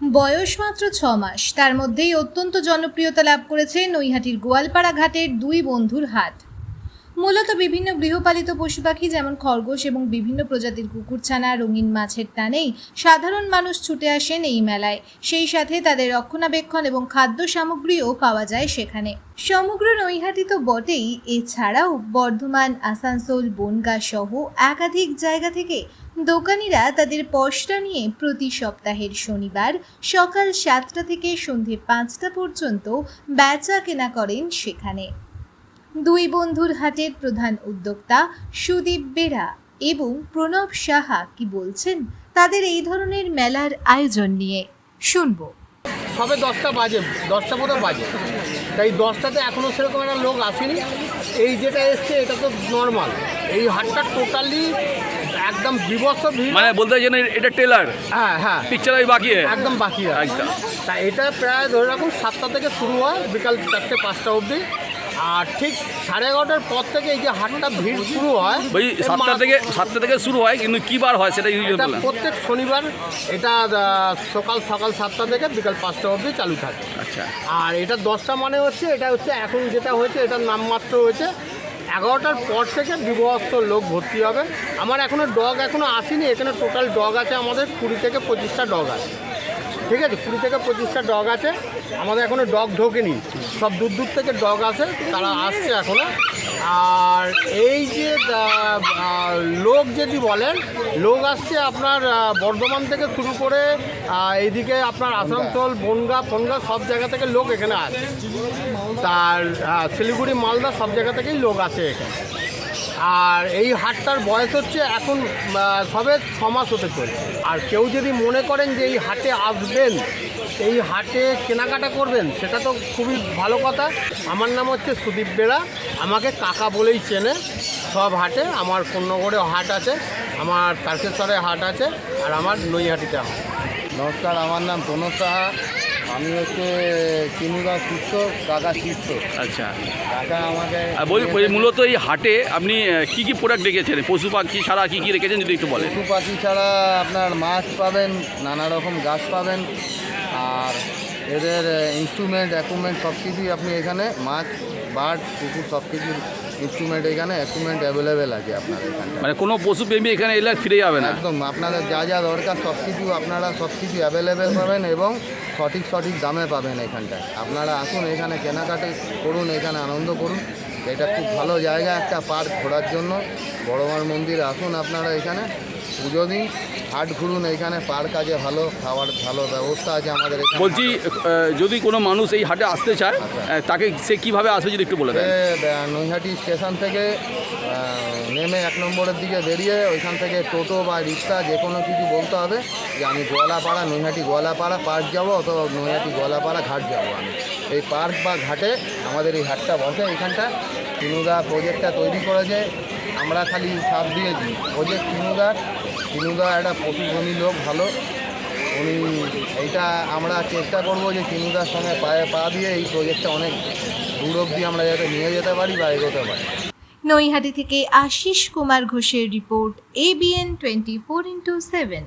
বয়স মাত্র ছ মাস। তার মধ্যেই অত্যন্ত জনপ্রিয়তা লাভ করেছে নৈহাটির গোয়ালপাড়া ঘাটের দুই বন্ধুর হাট। মূলত বিভিন্ন গৃহপালিত পশু পাখি যেমন খরগোশ এবং বিভিন্ন প্রজাতির কুকুরছানা রঙিন মাছের টানেই সাধারণ মানুষ ছুটে আসেন এই মেলায়। সেই সাথে তাদের রক্ষণাবেক্ষণ এবং খাদ্য সামগ্রীও পাওয়া যায় সেখানে। সমগ্র নৈহাটি তো বটেই। এছাড়াও বর্ধমান, আসানসোল, বনগাঁ সহ একাধিক জায়গা থেকে দোকানিরা তাদের পশরা নিয়ে প্রতি সপ্তাহের শনিবার সকাল সাতটা থেকে সন্ধে পাঁচটা পর্যন্ত বেচা কেনা করেন সেখানে। দুই বন্ধুর হাটের প্রধান উদ্যোক্তা সুদীপ বেরা এবং প্রণব সাহা কি বলছেন, তাদের এই ধরনের মেলার আয়োজন নিয়ে। শুনব। সবে দশটা বাজে, দশটা মতো বাজে। তাই দশটাতে এখনও সেরকম একটা লোক আসেনি। এই যেটা এসছে, এটা তো নর্মাল এই হাটটা টোটালি একদম বিভৎস ভিড়। মানে বলতে চাইছেন এটা টেলার। হ্যাঁ হ্যাঁ। পিকচার আই বাকি একদম বাকি একদম। তা এটা প্রায় ধরে রাখুন সাতটা থেকে শুরু হয় বিকাল চারটে পাঁচটা অবধি। আর ঠিক সাড়ে এগারোটার পর থেকে এই যে হাটটা ভিড় শুরু হয় ওই সাতটা থেকে সাতটা থেকে শুরু হয় কিন্তু কি বার হয় সেটা ইউজ এটা প্রত্যেক শনিবার এটা সকাল সকাল সাতটা থেকে বিকাল পাঁচটা অবধি চালু থাকে। আচ্ছা। আর এটা দশটা মানে হচ্ছে এটা হচ্ছে এখন যেটা হয়েছে এটার নামমাত্র হয়েছে এগারোটার পর থেকে বিভস্ত লোক ভর্তি হবে। আমার এখনও ডগ এখনও আসেনি, এখানে টোটাল ডগ আছে, আমাদের কুড়ি থেকে পঁচিশটা ডগ আছে। ঠিক আছে, কুড়ি থেকে পঁচিশটা ডগ আছে। আমাদের এখনও ডগ ঢোকেনি। সব দূর দূর থেকে ডগ আছে তারা আসছে এখনও আর এই যে লোক যদি বলেন, লোক আসছে আপনার বর্ধমান থেকে শুরু করে এইদিকে আপনার আসানসোল, বনগা, ফনগা সব জায়গা থেকে লোক এখানে আছে তার শিলিগুড়ি, মালদা সব জায়গা থেকেই লোক আছে এখানে। আর এই হাটটার বয়স হচ্ছে এখন সবে ছ মাস হতে চলছে। আর কেউ যদি মনে করেন যে এই হাটে আসবেন, এই হাটে কেনাকাটা করবেন, সেটা তো খুবই ভালো কথা। আমার নাম হচ্ছে সুদীপ বেরা আমাকে কাকা বলেই চেনে। সব হাটে আমার পূর্ণগড়ে হাট আছে আমার তারকেশ্বরে হাট আছে আর আমার নৈহাটিতে হাট। নমস্কার আমার নাম প্রণব সাহা। আমি হচ্ছে চিনুদা শিষ্য কাকা শিষ্য। আচ্ছা। কাকা আমাকে আর বলি বলি, মূলত এই হাটে আপনি কি কি প্রোডাক্ট রেখেছেন পশু পাখি ছাড়া কি কি রেখেছেন যদি একটু বলেন। পশু পাখি ছাড়া আপনার মাছ পাবেন নানা রকম গাছ পাবেন আর এদের ইনস্ট্রুমেন্ট অ্যাকুমেন্ট সব কিছুই আপনি এখানে মাছ বার্ড কুকুর সব কিছুর ইনস্ট্রুমেন্ট এখানে ইনস্ট্রুমেন্ট অ্যাভেলেবেল আছে আপনার এখানে মানে কোনো পশুপ্রেমী এখানে এলে ফিরে যাবে না। একদম আপনাদের যা যা দরকার সব কিছু আপনারা সব কিছু অ্যাভেলেবেল পাবেন এবং সঠিক সঠিক দামে পাবেন এখানটায়। আপনারা আসুন এখানে কেনাকাটি করুন এখানে আনন্দ করুন। এটা খুব ভালো জায়গা একটা পার্ক ঘোরার জন্য। বড়মার মন্দির আসুন আপনারা এখানে। পুজো দিন হাট ঘুরুন এখানে পার্ক আছে ভালো খাওয়ার ভালো ব্যবস্থা আছে আমাদের এখানে। বলছি যদি কোনো মানুষ এই হাটে আসতে চায় তাকে সে কীভাবে আসবে যদি একটু বলে দেন? নৈহাটি স্টেশন থেকে নেমে এক নম্বরের দিকে বেরিয়ে ওইখান থেকে টোটো বা রিক্সা যে কোনো কিছু বলতে হবে যে আমি গোয়ালাপাড়া নৈহাটি গোয়ালাপাড়া পার্ক যাব অথবা নৈহাটি গোয়ালাপাড়া ঘাট যাব আমি। এই পার্ক বা ঘাটে আমাদের এই হাটটা বসে এইখানটা তিনুদা প্রজেক্টটা তৈরি করেছে। আমরা খালি সাথ দিয়েছি। প্রজেক্ট তিনুদার তিনুদা একটা পশুপ্রেমী লোক, ভালো। উনি এইটা আমরা চেষ্টা করব যে কিনুদার সঙ্গে পায়ে পা দিয়ে এই প্রজেক্টটা অনেক দূর অবধি আমরা যাতে নিয়ে যেতে পারি বা এগোতে পারি। নৈহাটি থেকে আশিস কুমার ঘোষের report ABN twenty four into seven